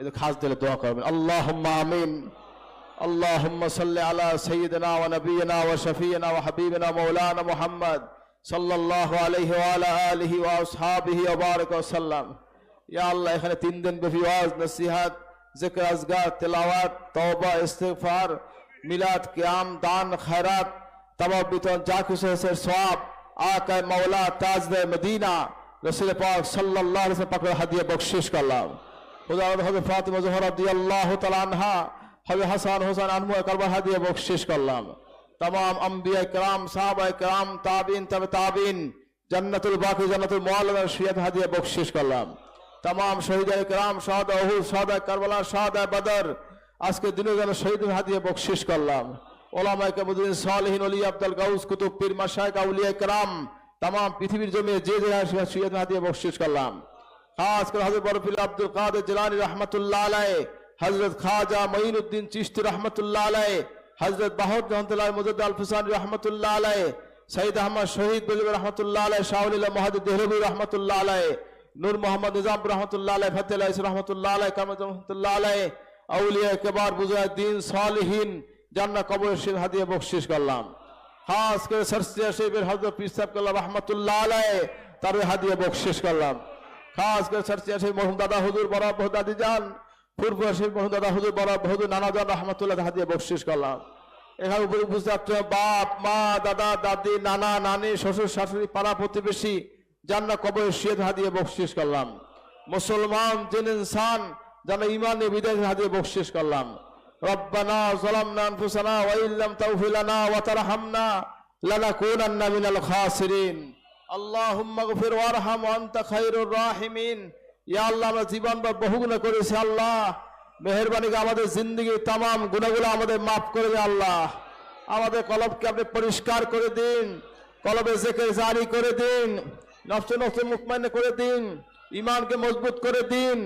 এদের খাস দিলে দোয়া করবেন আল্লাহ আমিন اللهم صل على سيدنا ونبينا وشفينا وحبيبنا مولانا محمد صلى الله عليه وعلى آله وأصحابه وبارك وسلم ইয়া আল্লাহ এখানে তিন দিন ব্যাপী ওয়াজ নসিহাত জিক্র আজগার তেলাওয়াত তওবা ইস্তিগফার মিলাদ কিয়াম দান খায়রাত তামাম বিতরণ যা কিছু হয়েছে সওয়াব আকায় মাওলা তাজদে মদিনা রসুল পাক সাল্লাল্লাহু আলাইহি ওয়াসাল্লাম পাকের হাদিয়া বকশিশ করলাম উদাহরণ হবে ফাতেমা জোহরা দিয়ে আল্লাহ আনহা হবে হাসান হোসান আনমু কারবাহা দিয়ে বকশিস করলাম। তাম আম্বিয়া কাম সাহাবা কাম তাবিন, তবে তাবিন, জান্নাতুল বাকি, জান্নাতুল মোয়ালার সুয়াদ হাদিয়া শেষ করলাম। তাম শহীদ কাম সাদ অহুদ সাদ কারবালা সাদ বাদর, আজকে দিনে যেন শহীদ হাদিয়া বকশিস করলাম। ওলামা কাবুদ্দিন সালহীন অলি আব্দাল গাউস, কুতুব পীর মাসায় কাউলিয়া কালাম তাম পৃথিবীর জমিয়ে যে যে সুয়াদ হাদিয়া শেষ করলাম। খাস করে বড় পীর আব্দুল কাদের জিলানী রহমাতুল্লাহ আলাইহি হযরত খাজা মঈনুদ্দিন চিশতি রহমাতুল্লাহ আলাইহি হজরত বাহর রহমতুল্লাহ মুজদ আল ফুসান রহমতুল্লাহ আলাই সঈদ আহমদ শহীদ বলিব রহমতুল্লাহ আলাই শাহুল্লাহ মহাদুদ দেহরবি রহমতুল্লাহ আলাই নূর মোহাম্মদ নিজাম রহমতুল্লাহ আলাই ফতেহ রহমতুল্লাহ আলাই কামদ রহমতুল্লাহ আলাই আউলিয়া কেবার বুজুদ্দিন সালিহিন জান্না কবর শিব হাদিয়ে বকশিস করলাম খাস করে সরসিয়া শরীফের হজরত পিসাব করলাম রহমতুল্লাহ আলাই তার হাদিয়ে বকশিস করলাম করলাম। উপরে বুঝতে বাপ, মা, দাদা, দাদি, নানা, নানি, শ্বশুর, শাশুড়ি, পাড়া প্রতিবেশী জান্না কবর শিয়ত হাদিয়ে বকশিস করলাম। মুসলমান, জিন, ইনসান, যেন ইমানে বিদায় হাদিয়ে বকশিস করলাম। রব্বানা যালামনা আনফুসানা ওয়া লানা মিনাল খাসিরিন। আল্লাহুম্মা গফির ওয়ারহাম ওয়া আনতা খায়রুর রাহিমিন। ইয়া আল্লাহ, আমরা জীবন বা বহু করেছি, আল্লাহ। আমাদের আমাদের মাফ করে আল্লাহ। আমাদের কলবকে আপনি পরিষ্কার করে দিন, কলবে জেকে জারি করে দিন নষ্ট নষ্ট মুকমান্য করে দিন ইমানকে মজবুত করে দিন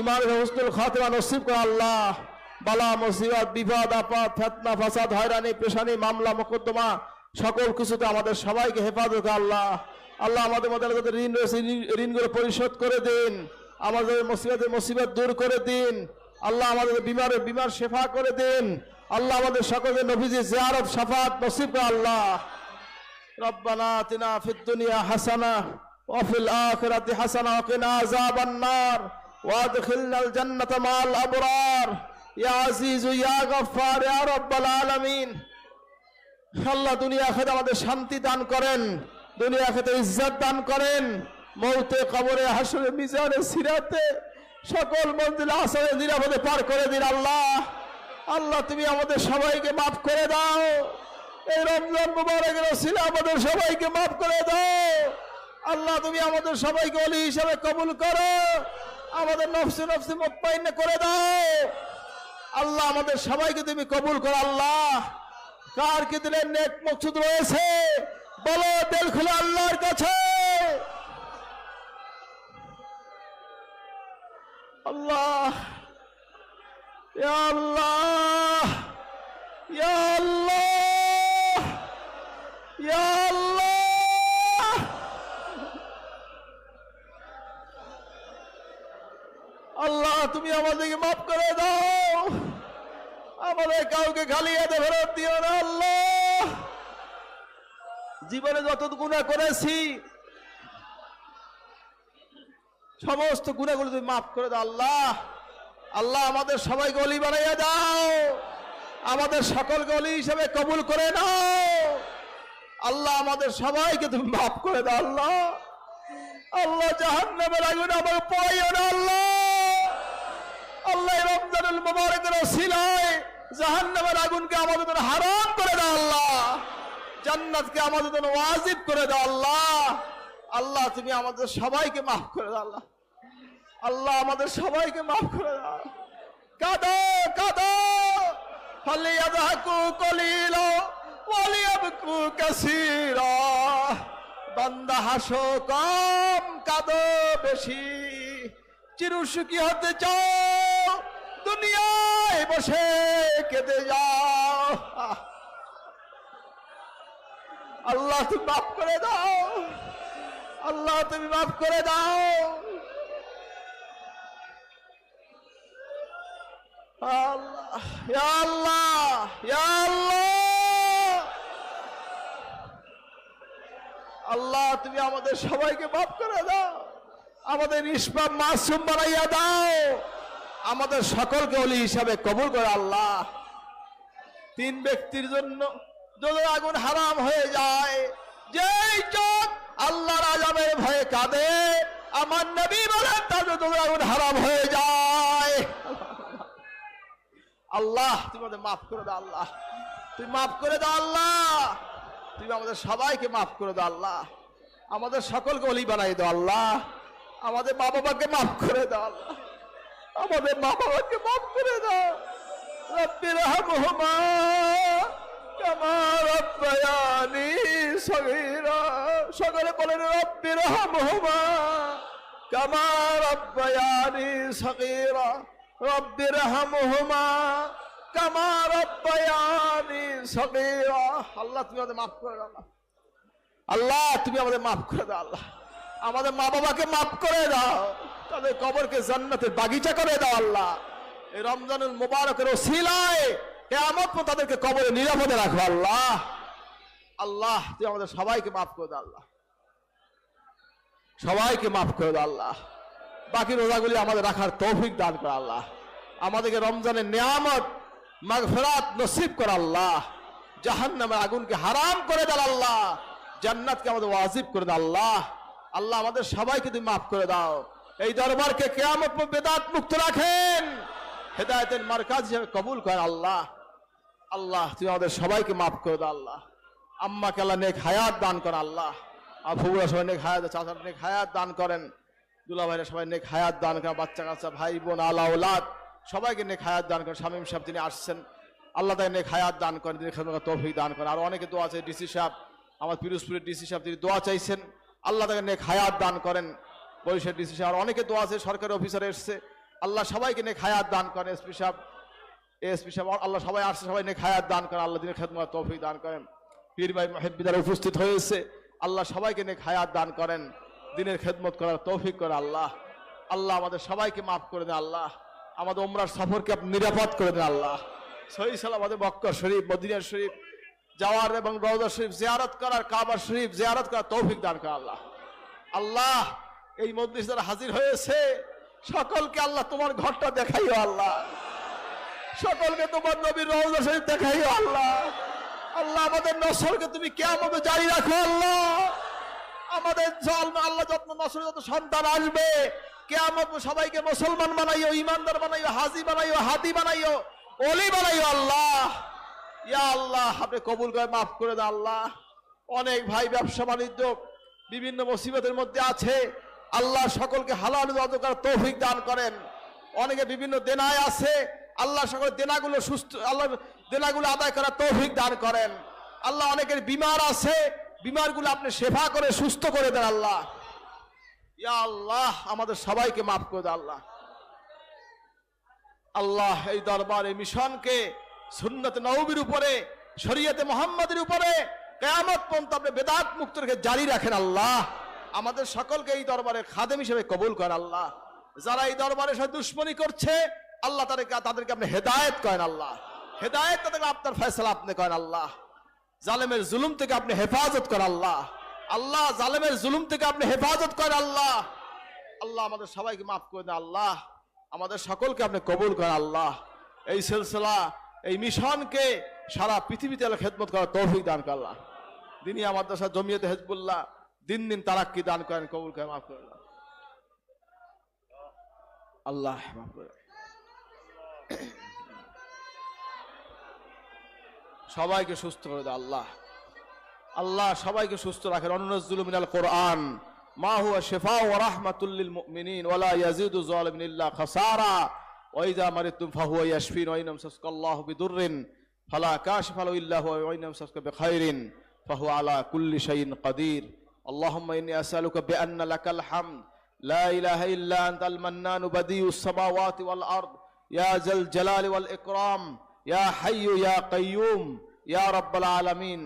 ইমানের হসনুল খাতমা নসিব করে, আল্লাহ। বালা, মুসিবত, বিপদ, আপদ, ফেতনা, ফাসাদ, হয়রানি, পেশানি, মামলা, মোকদ্দমা, সকল কিছুতে আমাদের সবাইকে হেফাজত আল্লাহ। আল্লাহ আমাদের মধ্যে যাদের ঋণ রয়েছে ঋণগুলো পরিশোধ করে দিন। আমাদের মুসিবাদের মুসিবত দূর করে দিন। আল্লাহ আমাদের বিমারের বিমার সেফা করে দিন। আল্লাহ আমাদের সকলের নবীজি জিয়ারব সাফাত নসিব আল্লাহ। রব্বানা তিনা ফিদ্দুনিয়া হাসানা ওয়াফিল আখিরাতি হাসানা ওয়াকিনা আযাবান নার। ওয়াদখিলনাল জান্নাতা মাল আবরার। ইয়া আজিজু ইয়া গফফার, ইয়া রব্বাল আলামিন। আল্লাহ দুনিয়া আখিরাতে আমাদের শান্তি দান করেন। দুনিয়া খেতে ইজ্জত দান করেন। মৌতে, কবরে, হাসরে, মিজানে, সিরাতে। সকল মন্দির, আসরে, নিরাপদে পার করে দিন আল্লাহ। আল্লাহ, তুমি আমাদের সবাইকে মাফ করে দাও। এই রমজান মুবারকের ওসিলা আমাদের সবাইকে মাফ করে দাও। আল্লাহ, তুমি আমাদের সবাইকে অলি হিসাবে কবুল করো। আমাদের নফসে নফসে মোত্তাইন করে দাও। আল্লাহ, আমাদের সবাইকে তুমি কবুল করো আল্লাহ। কার কি দিলের নেক মকসুদ রয়েছে? বলো, দিল খুলে আল্লাহর কাছে। আল্লাহ আল্লাহ, তুমি আমাদেরকে মাফ করে দাও। আমাদের কাউকে খালি হাতে ফেরত দিও না, আল্লাহ। জীবনে যত গুণা করেছি, সমস্ত গুণাগুলো তুমি মাফ করে দাও, আল্লাহ। আল্লাহ আমাদের সবাই গলি বানাইয়া দাও। আমাদের সকল গলি হিসেবে কবুল করে নাও। আল্লাহ আমাদের সবাইকে তুমি মাফ করে দাও, আল্লাহ। আল্লাহ জাহান নামের আগুন আমাকে পড়াইও না, আল্লাহ। আল্লাহ রমজানুল মুবারকের ওসিলায় জাহান্নামের আগুনকে আমাদের হারাম করে দাও, আল্লাহ। জান্নাতকে আমাদের জন্য ওয়াজিব করে দাও আল্লাহ। আল্লাহ, তুমি আমাদের সবাইকে মাফ করে দাও আল্লাহ। আল্লাহ, আমাদের সবাইকে মাফ করে দাও। কাঁদো কাঁদো। ফালিয়াদহাকু কলিলা, ওয়ালিয়াবকু কাসীরা। বান্দা, হাসো কম, কাদো বেশি। চিরসুখী হতে চাও, দুনিয়ায় বসে কেঁদে যাও। আল্লাহ তুমি মাফ করে দাও। আল্লাহ তুমি মাফ করে দাও। আল্লাহ আল্লাহ, তুমি আমাদের সবাইকে মাফ করে দাও। আমাদের নিষ্পাপ মাসুম বানাইয়া দাও। আমাদের সকলকে অলি হিসাবে কবুল করে আল্লাহ। তিন ব্যক্তির জন্য যদি আগুন হারাম হয়ে যায়, যেই চোখ আল্লাহর আজামের ভয়ে কাঁদে, আমার নবী বলেন তাদের যদি আগুন হারাম হয়ে যায়। আল্লাহ, তুমি আমাদের মাফ করে দাও আল্লাহ। তুমি মাফ করে দাও আল্লাহ। তুমি আমাদের সবাইকে মাফ করে দাও আল্লাহ। আমাদের সকলকে অলি বানাই দাও আল্লাহ। আমাদের মা বাবাকে মাফ করে দাও আল্লাহ। আমাদের মা বাবাকে মাফ করে দাও। রব্বি সগীরা সকলে বলেন রব্বি রহমহুমা। কামা রব্বায়ানি সগীরা রব্বি রহমহুমা। কামা রব্বায়ানি সগীরা। আল্লাহ, তুমি আমাদের মাফ করে দাও আল্লাহ। তুমি আমাদের মাফ করে দাও আল্লাহ। আমাদের মা বাবাকে মাফ করে দাও। তাদের কবরকে জান্নাতের বাগিচা করে দাও আল্লাহ। এই রমজানুল মুবারকের ওসিলায় কেয়ামত পর্যন্ত তাদেরকে কবরে নিরাপদে রাখো আল্লাহ। আল্লাহ তুমি আমাদের সবাইকে মাফ করে দাও আল্লাহ। সবাইকে মাফ করে দাও আল্লাহ। বাকি রোজাগুলি আমাদের রাখার তৌফিক দান করে, আল্লাহ। আমাদেরকে রমজানের নিয়ামত, মাগফিরাত নসিব করে, আল্লাহ। জাহান্নামের আগুনকে হারাম করে দাও আল্লাহ। জান্নাতকে আমাদের ওয়াজিব করে দাও আল্লাহ। আল্লাহ, আমাদের সবাইকে তুমি মাফ করে দাও। এই দরবারকে কেয়ামত বেদাত মুক্ত রাখেন। হেদায়তের মার্কাজ হিসেবে কবুল করেন আল্লাহ। আল্লাহ তুমি আমাদের সবাইকে মাফ করে দাও আল্লাহ। আম্মাকে আল্লাহ নেক হায়াত দান করেন আল্লাহ। আবুরা সবাই নেক হায়াত চাচার নেক হায়াত দান করেন। দুলা ভাইরা সবাই নেক হায়াত দান করেন, বাচ্চা কাচ্চা, ভাই বোন আল্লাহ ওলাদ, সবাইকে নেক হায়াত দান করেন। শামীম সাহেব তিনি আসছেন, আল্লাহ তাকে নেক হায়াত দান করেন, তিনি খেদমত তৌফিক দান করেন। আর অনেকে দোয়া আছে ডিসি সাহেব, আমার পিরোজপুরের ডিসি সাহেব তিনি দোয়া চাইছেন, আল্লাহ তাকে নেক হায়াত দান করেন। বরিশাল ডিসি সাহেব, আর অনেকে দোয়া আছে সরকারি অফিসার এসছে, আল্লাহ সবাইকে নেক হায়াত দান করেন। এসপি সাহেব এসপি সাহেব, আল্লাহ সবাই আসছে, সবাই নেক খায়াত দান করেন, আল্লাহ দিনের খেদমত তৌফিক দান করেন। পীর ভাই মহেবিদার উপস্থিত হয়েছে, আল্লাহ সবাইকে নেক খায়াত দান করেন, দিনের খেদমত করার তৌফিক করে আল্লাহ। আল্লাহ আমাদের সবাইকে মাফ করে দেন আল্লাহ। আমাদের ওমরার সফরকে আপনি নিরাপদ করে দেন আল্লাহ। সহি আমাদের বক্কর শরীফ, মদিনা শরীফ যাওয়ার এবং রওজা শরীফ জিয়ারত করার, কাবা শরীফ জিয়ারত করার তৌফিক দান করে আল্লাহ। আল্লাহ, এই যারা হাজির হয়েছে, সকলকে আল্লাহ তোমার ঘরটা দেখাইও আল্লাহ। সকলকে তোমার নবীর রওজা শরীফ দেখাই আল্লাহ। আল্লাহ, আমাদের নসরকে তুমি কে আমাদের জারি রাখো, আল্লাহ। আমাদের আল্লাহ যত্ন নসর যত সন্তান আসবে কে আমার সবাইকে মুসলমান বানাইও ইমানদার বানাইও, হাজি বানাইও হাতি বানাইও অলি বানাইও, আল্লাহ। ইয়া আল্লাহ আপনি কবুল করে মাফ করে দেন আল্লাহ। অনেক ভাই ব্যবসা বাণিজ্য বিভিন্ন মুসিবতের মধ্যে আছে। আল্লাহ সকলকে হালাল তৌফিক দান করেন। অনেকে বিভিন্ন দেনায় আছে। আল্লাহ সকল দেনাগুলো সুস্থ, আল্লাহ দেনাগুলো আদায় করার তৌফিক দান করেন। আল্লাহ অনেকের বিমার আছে, বিমারগুলো আপনি সেবা করে, সুস্থ করে দেন আল্লাহ। ইয়া আল্লাহ, আমাদের সবাইকে মাফ করে দেন আল্লাহ। আল্লাহ এই দরবার, এই মিশনকে সুন্নত নবীর উপরে, শরীয়তে মোহাম্মদের উপরে, কেয়ামত পর্যন্ত আপনি বেদাত মুক্ত রেখে জারি রাখেন আল্লাহ। আমাদের সকলকে এই দরবারে খাদেম হিসেবে কবুল করেন আল্লাহ। যারা এই দরবারে সাথে দুশ্মনী করছে আল্লাহ তাদেরকে তাদেরকে আপনি হেদায়েত করেন আল্লাহ। হেদায়েত তাদেরকে আপনার ফয়সালা আপনি করেন আল্লাহ। জালেমের জুলুম থেকে আপনি হেফাজত করেন আল্লাহ। আল্লাহ জালেমের জুলুম থেকে আপনি হেফাজত করেন আল্লাহ। আল্লাহ আমাদের সবাইকে মাফ করে দেন আল্লাহ। আমাদের সকলকে আপনি কবুল করেন আল্লাহ। এই সিলসিলা, এই মিশনকে সারা পৃথিবীতে খেদমত করার তৌফিক দান করে আল্লাহ। দিনই আমার দশা জমিয়তে হেজবুল্লাহ, দিন দিন তারাক্কি দান করেন, কবুল করেন, মাফ করে আল্লাহ। আল্লাহ মাফ করে সবাইকে সুস্থ করে দেয় আল্লাহ আল্লাহ সবাইকে সুস্থ রাখেন অনুনজ্জুল মিনাল কোরআন মা হুয়া শিফা ওয়া রাহমাতুল লিল মুমিনিন ওয়ালা ইয়াজিদু যালিমিন ইল্লা খাসারা ওয়া ইযা মারিতুম ফাহুয়া ইয়াশফিন ওয়া ইন আমসাসকাল্লাহু বিদুররিন ফালা কাশিফা লাহু ইল্লা হুয়া ওয়া ইন আমসাসকা বিখাইরিন ফাহুয়া আলা কুল্লি শাইইন কাদির اللهم إني أسألك بأن لك الحمد لا إله إلا أنت المنان بديع السماوات والأرض يا ذا الجلال والإكرام يا حي يا قيوم يا رب العالمين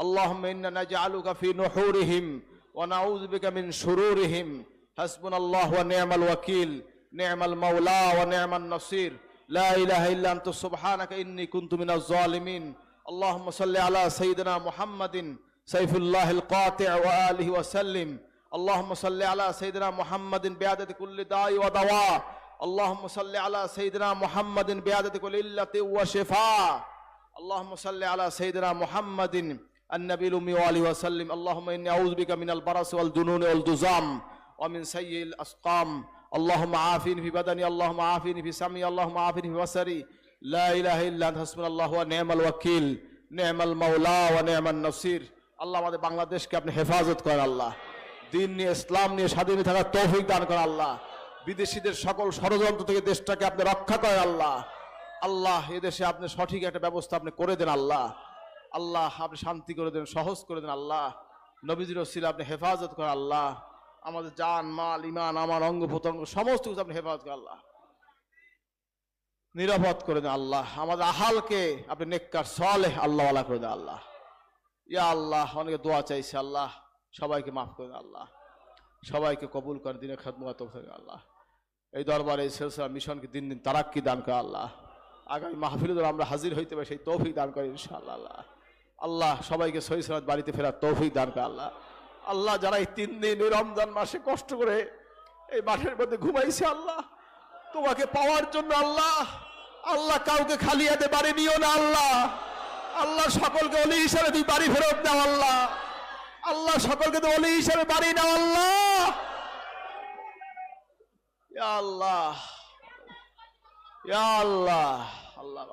اللهم إنا نجعلك في نحورهم ونعوذ بك من شرورهم حسبنا الله ونعم الوكيل نعم المولى ونعم النصير لا إله إلا أنت سبحانك إني كنت من الظالمين اللهم صل على سيدنا محمد سيف الله القاطع وآله وسلم اللهم صل على سيدنا محمد بعدد كل داء ودواء اللهم صل على سيدنا محمد بعدد كل إلة وشفاء اللهم صل على سيدنا محمد النبي الأمي وآله وسلم اللهم إني أعوذ بك من البرص والجنون والجزام ومن سيء الأسقام اللهم عافني في بدني اللهم عافني في سمعي اللهم عافني في بصري لا إله إلا أنت حسبنا الله ونعم الوكيل نعم المولى ونعم النصير আল্লাহ আমাদের বাংলাদেশকে আপনি হেফাজত করেন আল্লাহ দিন নিয়ে ইসলাম নিয়ে স্বাধীন থাকার তৌফিক দান করেন আল্লাহ বিদেশিদের সকল ষড়যন্ত্র থেকে দেশটাকে আপনি রক্ষা করেন আল্লাহ। আল্লাহ এদেশে আপনি সঠিক একটা ব্যবস্থা আপনি করে দেন আল্লাহ। আল্লাহ, আপনি শান্তি করে দেন, সহজ করে দেন আল্লাহ। নবীজির ওসিলা আপনি হেফাজত করেন আল্লাহ। আমাদের জান, মাল ইমান আমার অঙ্গ প্রত্যঙ্গ, সমস্ত কিছু আপনি হেফাজত করেন আল্লাহ। নিরাপদ করে দেন আল্লাহ। আমাদের আহালকে আপনি নেককার, সলেহ আল্লাহওয়ালা করে দেন আল্লাহ। ইয়া আল্লাহ, অনেকে দোয়া চাইছে আল্লাহ। সবাইকে মাফ করে দেন আল্লাহ। সবাইকে কবুল করে দিনে খেদমত আল্লাহ। এই দরবারে এই সিলসিলা মিশনকে দিন দিন তারাক্কি দান করে, আল্লাহ। আগামী মাহফিল আমরা হাজির হইতে পারি, সেই তৌফিক দান করে, ইনশাআল্লাহ, আল্লাহ। আল্লাহ, সবাইকে সহি সালাত বাড়িতে ফেরার তৌফিক দান করে, আল্লাহ। আল্লাহ, যারা এই তিন দিন, এই রমজান মাসে কষ্ট করে এই মাঠের মধ্যে ঘুমাইছে, আল্লাহ, তোমাকে পাওয়ার জন্য, আল্লাহ আল্লাহ কাউকে খালি হাতে বাড়ি নিও না, আল্লাহ। আল্লাহ, সকলকে অলি হিসাবে তুই বাড়ি ফেরত দাও, আল্লাহ। আল্লাহ সকলকে তো অলি হিসাবে বাড়ি নাও আল্লাহ। আল্লাহ। আল্লাহ। আল্লাহ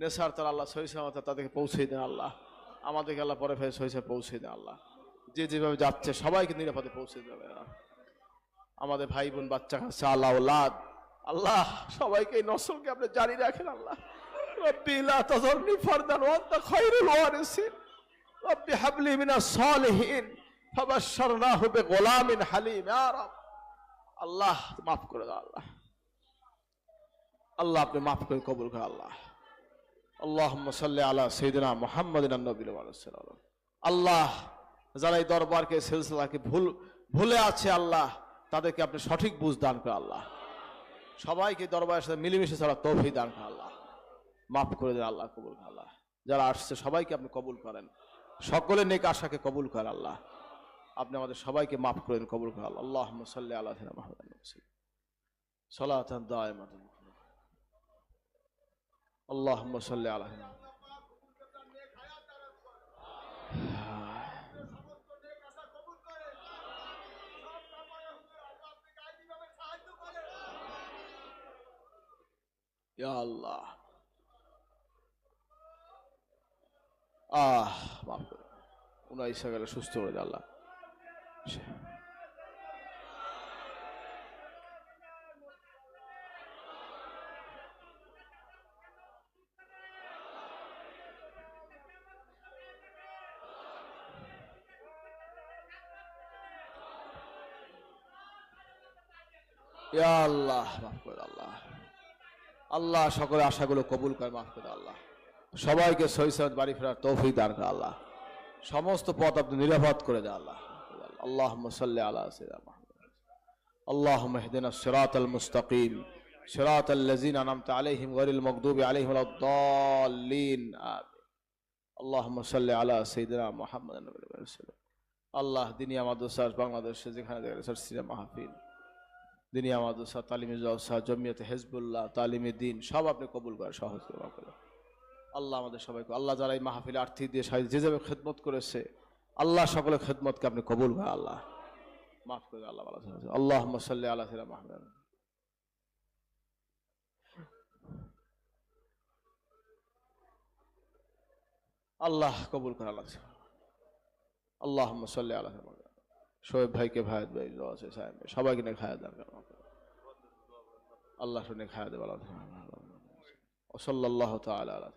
নেশার তার আল্লাহ সহি সালামত তাদেরকে পৌঁছে দেন আল্লাহ। আমাদেরকে আল্লাহ পরে ফেরে সহি সাহেব পৌঁছে দেন আল্লাহ। যে যেভাবে যাচ্ছে, সবাইকে নিরাপদে পৌঁছে দেবে আমাদের ভাই বোন, বাচ্চা কাচ্চা, আল্লাহ আল্লাহ আল্লাহ, সবাইকে এই নসলকে আপনি জারি রাখেন আল্লাহ। রব্বি লা তাযরনি ফারদান ওয়া আনতা খায়রুল ওয়ারিসিন। আল্লাহ, মাফ করে দাও আল্লাহ। আল্লাহ, আপনি মাফ করে কবুল করে আল্লাহ। আল্লাহুম্মা সাল্লি আলা সাইয়্যিদিনা মুহাম্মাদিন নবীল আল্লাহ, যারা এই দরবারকে, সিলসিলাকে ভুল, ভুলে আছে আল্লাহ, তাদেরকে আপনি সঠিক বুঝ দান করে আল্লাহ। সবাইকে দরবারের সাথে মিলেমিশে ছাড়া তৌফিক দান করে আল্লাহ। মাফ করে দেন আল্লাহ, কবুল আল্লাহ। যারা আসছে, সবাইকে আপনি কবুল করেন। সকলের নেক আশাকে কবুল কর আল্লাহ। আপনি আমাদের সবাইকে মাফ করেন কবুল কর আল্লাহ। হ্যাঁ। আল্লাহ আল্লাহ আল্লাহ আল্লাহ। আহ মাফ করে ওনার ইচ্ছা গেলে সুস্থ করে আল্লাহ। আল্লাহ, মাফ করে আল্লাহ। আল্লাহ সকলের আশাগুলো কবুল করে, মাফ করে আল্লাহ। সবাইকে সৈসদ বাড়ি ফেরার তৌফি দান আল্লাহ। সমস্ত পথ আপনি নিরাপদ করে দেয় আল্লাহ। আল্লাহ সাল্লি আল্লাহ আল্লাহ মেহদিন সিরাত আল মুস্তাকিম। সিরাত আল্লাজিন আনামত আলাইহিম গরিল মকদুবি আলহিম আলাদ্দাল্লিন আল্লাহ সাল্লি আলা সৈদিনা মোহাম্মদ আল্লাহ, দিনী আমাদুসার বাংলাদেশে যেখানে দেখা সিনেমা মাহফিল। দিনী আমাদুসা তালিম জলসা জমিয়তে হেজবুল্লাহ, তালিমে দিন, সব আপনি কবুল করেন, সহজ করে আল্লাহ আমাদের সবাইকে, আল্লাহ যারা এই মাহফিলে আর্থিক দিয়ে সাহায্য যে যাবে খেদমত করেছে, আল্লাহ সকলের খেদমতকে আপনি কবুল ভাই আল্লাহ। মাফ করে, আল্লাহ আল্লাহ মসাল্লি আল্লাহ মাহমুদ আল্লাহ কবুল করে আল্লাহ আল্লাহ মসাল্লি আল্লাহ শোয়েব ভাইকে ভায়াত ভাই আছে সাহেব সবাইকে নিয়ে খায়া দেন, আল্লাহ শুনে খায়া দেবে আল্লাহ ওসল্লাহ তালা আল্লাহ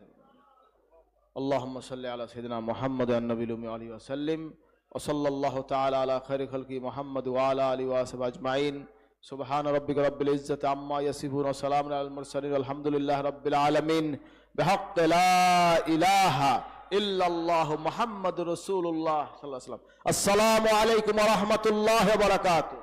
اللهم صل على سيدنا محمد النبي الأمي عليه وسلم وصلى الله تعالى على خير خلق محمد وعلى آله وصحبه أجمعين سبحان ربك رب العزة عما يصفون وسلام على المرسلين والحمد لله رب العالمين بحق لا إله إلا الله محمد رسول الله صلى الله عليه وسلم السلام عليكم ورحمة الله وبركاته